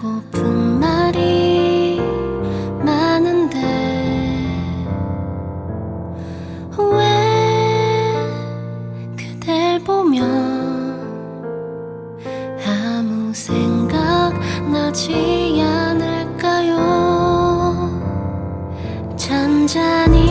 고픈 말이 많은데 왜 그댈 보면 아무 생각 나지 않을까요? 잔잔히